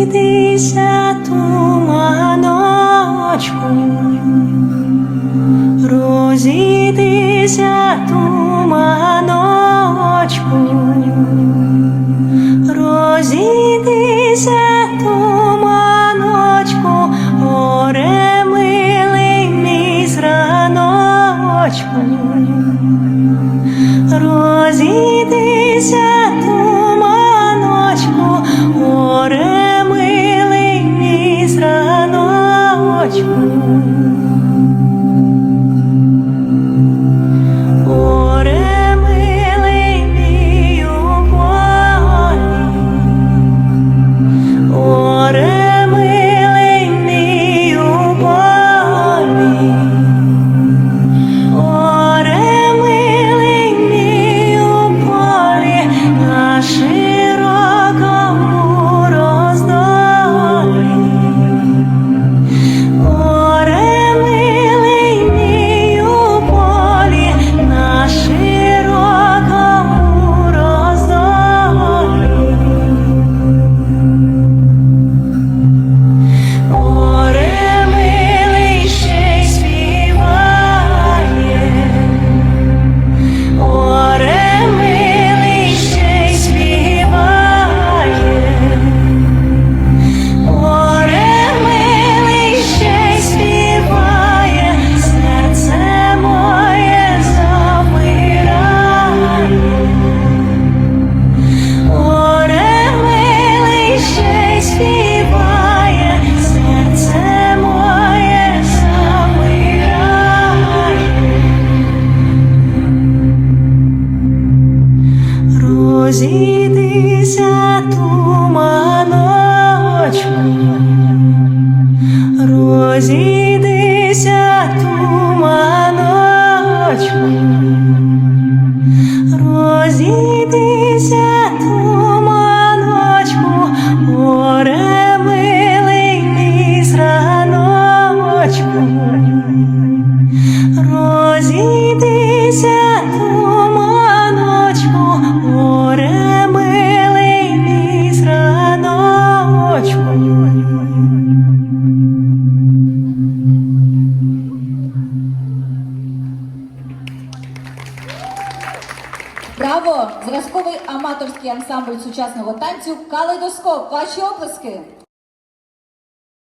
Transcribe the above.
Розійдися туманочку, розійдися туманочку, розійдися туманочку, горе милий мій зраночку, розійдися туманочку. Зраночку. Розійдися туманочку, розійдися туманочку. Розійдися туманочку, горе милий мій зраночку. Розійдися туманочку, Браво! Зразковий аматорський ансамбль сучасного танцю Калейдоскоп. Ваші оплески.